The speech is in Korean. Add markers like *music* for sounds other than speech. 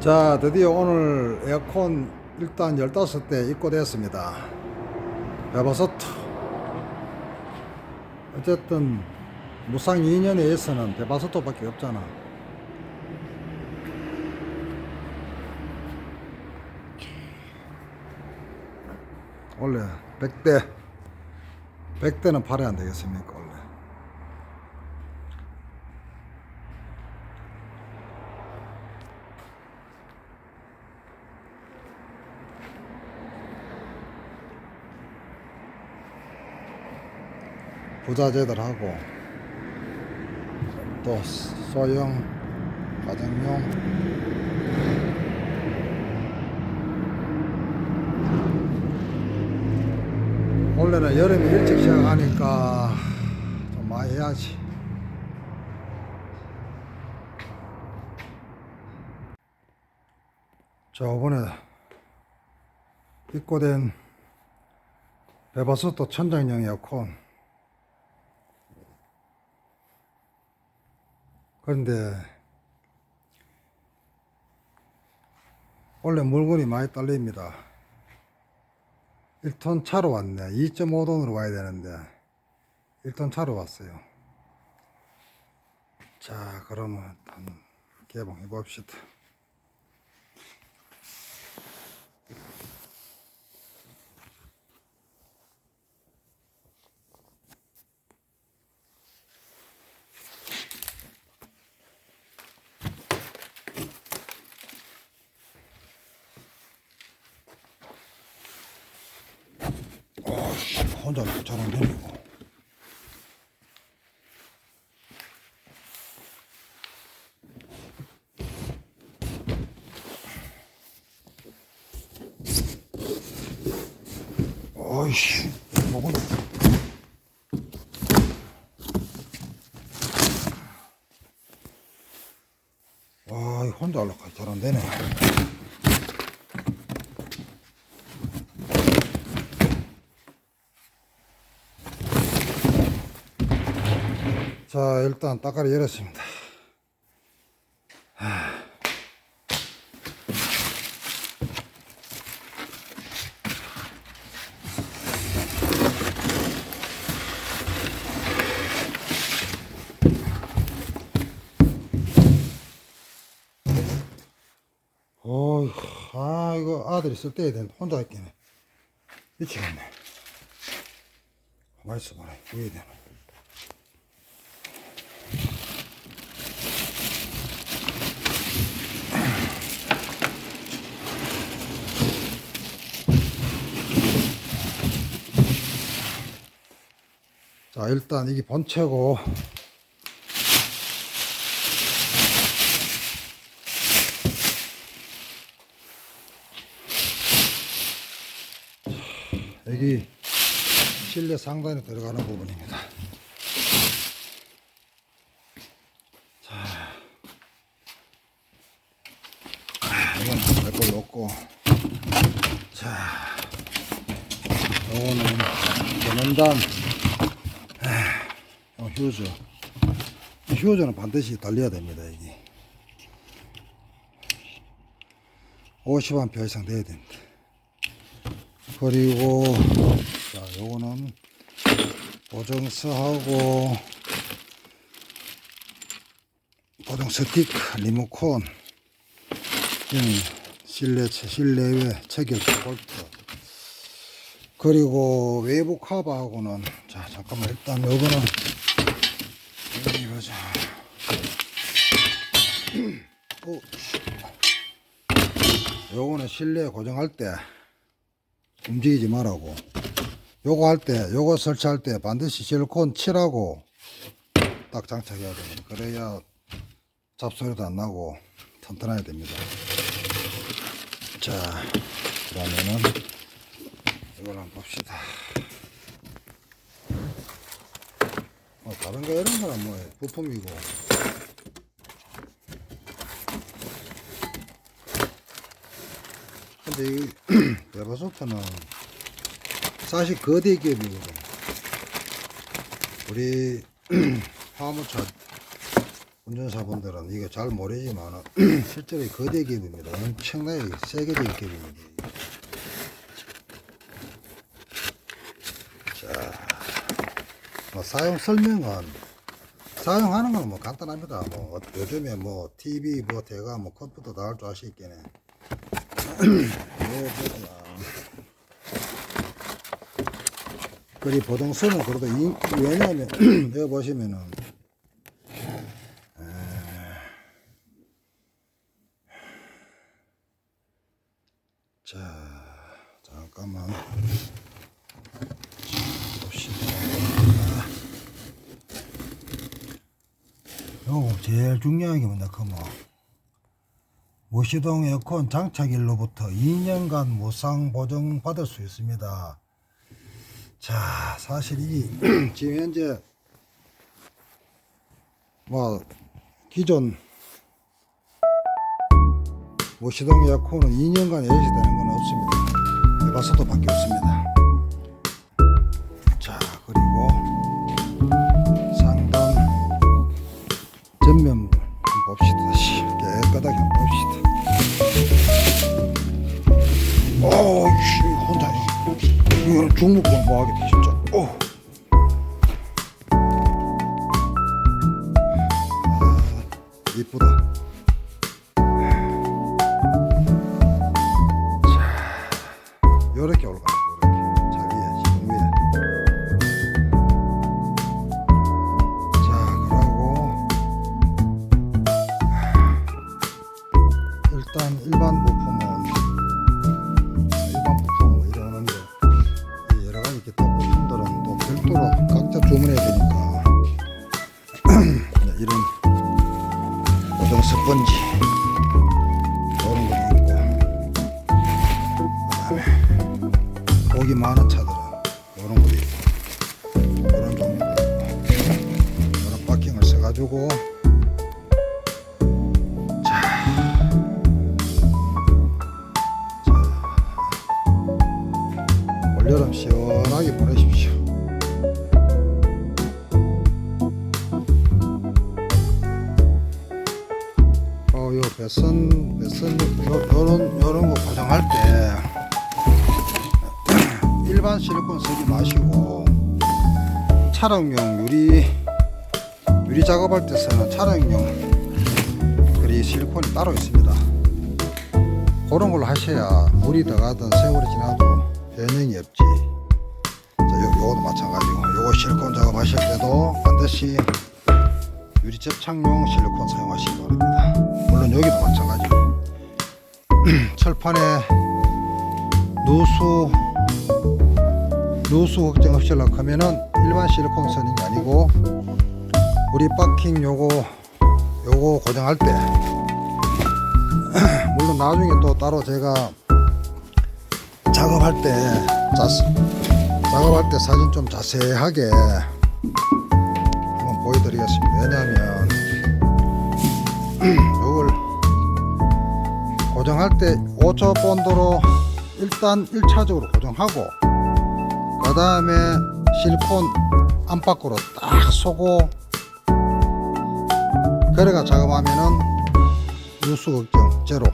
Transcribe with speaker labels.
Speaker 1: 자, 드디어 오늘 에어컨 일단 15대 입고되었습니다. 베바소트. 어쨌든 무상 2년에서는 베바소트밖에 없잖아. 원래 100대 100대는 팔아야 안 되겠습니까, 원래. 부자재들 하고 또 소형 가정용. 원래는 여름에 일찍 시작하니까 좀 많이 해야지. 자 이번에 입고된 베바소토 천장용 에어컨 그런데 원래 물건이 많이 딸립니다. 1톤 차로 왔네. 2.5톤으로 와야 되는데 1톤 차로 왔어요. 자, 그러면 개봉해 봅시다. 어씨, 혼자 잘안 되고. 어이씨, 뭐고? 와, 이 혼자 하려고 잘안 되네. 자, 일단 따까리 열었습니다. 아, 이거 아들이 쓸 때야 되는데 혼자 했겠네. 미치겠네. 가만히 있어 봐라. 왜 되나. 자, 일단 이게 본체고. 여기 실내 상단에 들어가는 부분입니다. 자, 아, 이건 몇걸 넣고, 자, 요거는 전원단, 어, 휴즈. 이 휴즈는 반드시 달려야 됩니다, 이게. 50A 이상 돼야 됩니다. 그리고, 자, 요거는 보정스하고, 보정 스틱, 리모컨, 실내, 실내외 체결 볼트. 그리고 외부 커버하고는, 자, 잠깐만, 일단 요거는, 보자. 요거는 실내 고정할 때 움직이지 말라고. 요거 할 때, 요거 설치할 때 반드시 실리콘 칠하고 딱 장착해야 됩니다. 그래야 잡소리도 안 나고 튼튼해야 됩니다. 자, 그러면은 이걸 한번 봅시다. 뭐 다른 거 이런 거는 뭐 부품이고 근데 이 *clears throat* 베바소프는 사실 거대 기업이거든 우리 *clears throat* 화물차 운전사분들은 이거 잘 모르지만 *clears throat* 실제로 이 거대 갭입니다. 엄청나게 세게 된 갭입니다. 뭐 사용 설명은 사용하는 건 뭐 간단합니다. 뭐 어- 요즘에 뭐 TV 뭐 대가 뭐 컴퓨터 다 할 줄 아시겠네. 그리 보동선은 그래도 이, 왜냐하면 여기 보시면은 에, 자 잠깐만 봅시다. 요거 제일 중요한 게 뭐냐 그뭐 무시동 에어컨 장착일로부터 2년간 무상 보증 받을 수 있습니다. 자, 사실 이 *clears throat* 지금 현재 뭐 기존 무시동 에어컨은 2년간 예시되는 건 없습니다. 해봐서도 밖에 없습니다. 이제 이런 고정 스펀지 이런 것도 있고 그다음에 고기 많은 차 어, 요 배선, 배선, 요, 요런, 요런 거 고정할 때, *clears throat* 일반 실리콘 쓰지 마시고, 촬영용 유리, 유리 작업할 때 쓰는 촬영용, 그리 실리콘이 따로 있습니다. 그런 걸로 하셔야 물이 들어가든 세월이 지나도 변형이 없지. 자, 요, 요것도 마찬가지고, 요거 실리콘 작업하실 때도 반드시 유리 접착용 실리콘 사용하시기 바랍니다. 물론 여기도 마찬가지고, *clears throat* 철판에 누수, 누수 걱정 없이 하려고 하면은 일반 실리콘 게 아니고, 우리 바킹 요거, 요거 고정할 때, *clears throat* 물론 나중에 또 따로 제가 작업할 때 자세, 작업할 때 사진 좀 자세하게 한번 보여드리겠습니다. 왜냐하면 고정할 때 5초 본드로 일단 1차적으로 고정하고 그 다음에 실리콘 안팎으로 딱 쏘고 그래가 작업하면은 누수 걱정 제로